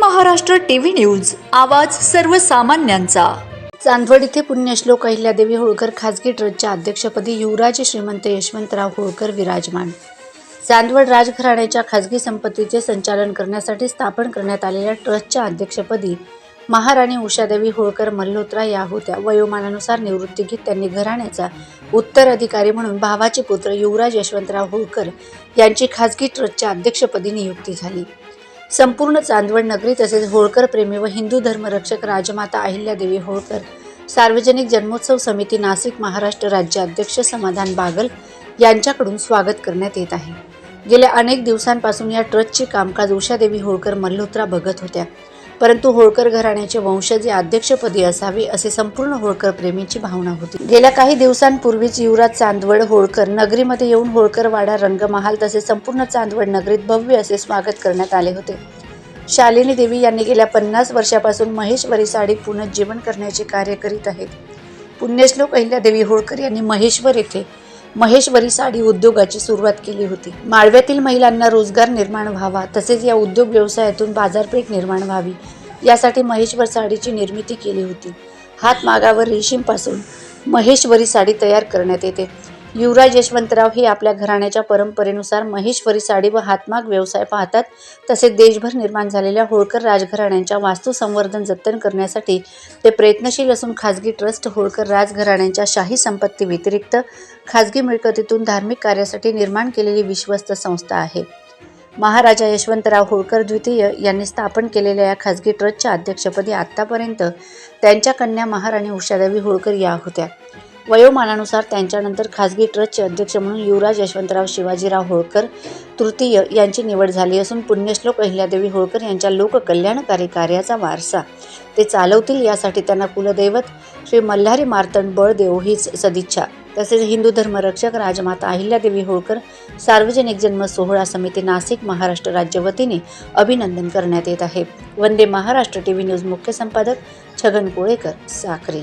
Maharashtra TV news आवाज सर्वसामान्यांचा. चांदवड इथे पुण्यश्लोक अहिल्यादेवी होळकर खाजगी ट्रस्टच्या अध्यक्षपदी युवराज श्रीमंत यशवंतराव होळकर विराजमान. चांदवड राजघराण्याच्या खाजगी संपत्तीचे संचालन करण्यासाठी स्थापन करण्यात आलेल्या ट्रस्टच्या अध्यक्षपदी महाराणी उषादेवी होळकर मल्होत्रा या होत्या. वयोमानानुसार निवृत्ती घेत त्यांनी घराण्याचा उत्तराधिकारी म्हणून भावाचे पुत्र युवराज यशवंतराव होळकर यांची खाजगी ट्रस्टच्या अध्यक्षपदी नियुक्ती झाली. संपूर्ण चांदवड नगरी तसेच होळकर प्रेमी व हिंदू धर्मरक्षक राजमाता अहिल्यादेवी होळकर सार्वजनिक जन्मोत्सव समिती नाशिक महाराष्ट्र राज्य अध्यक्ष समाधान बागल यांच्याकडून स्वागत करण्यात येत आहे. गेल्या अनेक दिवसांपासून या ट्रस्टचे कामकाज उषादेवी होळकर मल्होत्रा बघत होत्या. परंतु होळकर घराण्याचे वंशज या अध्यक्षपदी असावे असे संपूर्ण होळकर प्रेमीची भावना होती. गेल्या काही दिवसांपूर्वीच युवराज चांदवड होळकर नगरीमध्ये येऊन होळकर वाडा रंगमहाल तसेच संपूर्ण चांदवड नगरीत भव्य असे स्वागत करण्यात आले होते. शालिनी देवी यांनी गेल्या पन्नास वर्षापासून महेश्वरी साडी पुनर्जीवन करण्याचे कार्य करीत आहेत. पुण्यश्लोक अहिल्यादेवी होळकर यांनी महेश्वर येथे महेश्वरी साडी उद्योगाची सुरुवात केली होती. माळव्यातील महिलांना रोजगार निर्माण व्हावा तसेच या उद्योग व्यवसायातून बाजारपेठ निर्माण व्हावी यासाठी महेश्वर साडीची निर्मिती केली होती. हातमागावर रेशीमपासून महेश्वरी साडी तयार करण्यात येते. युवराज यशवंतराव हे आपल्या घराण्याच्या परंपरेनुसार महेश्वरी साडी व हातमाग व्यवसाय पाहतात. तसेच देशभर निर्माण झालेल्या होळकर राजघराण्यांच्या वास्तू संवर्धन जतन करण्यासाठी ते प्रयत्नशील असून खाजगी ट्रस्ट होळकर राजघराण्यांच्या शाही संपत्ती व्यतिरिक्त खाजगी मिळकतीतून धार्मिक कार्यासाठी निर्माण केलेली विश्वस्त संस्था आहे. महाराजा यशवंतराव होळकर द्वितीय यांनी स्थापन केलेल्या या खाजगी ट्रस्टच्या अध्यक्षपदी आत्तापर्यंत त्यांच्या कन्या महाराणी उषादेवी होळकर या होत्या. वयोमानानुसार त्यांच्यानंतर खाजगी ट्रस्टचे अध्यक्ष म्हणून युवराज यशवंतराव शिवाजीराव होळकर तृतीय यांची निवड झाली असून पुण्यश्लोक अहिल्यादेवी होळकर यांच्या लोककल्याणकारी कार्याचा वारसा. ते चालवतील यासाठी त्यांना कुलदैवत श्री मल्हारी मार्तंड बळदेव हीच सदिच्छा. तसेच हिंदू धर्मरक्षक राजमाता अहिल्यादेवी होळकर सार्वजनिक जन्म सोहळा समिती नाशिक महाराष्ट्र राज्य वतीने अभिनंदन करण्यात येत आहे. Vande Maharashtra T V news मुख्य संपादक छगन कोळेकर साखरी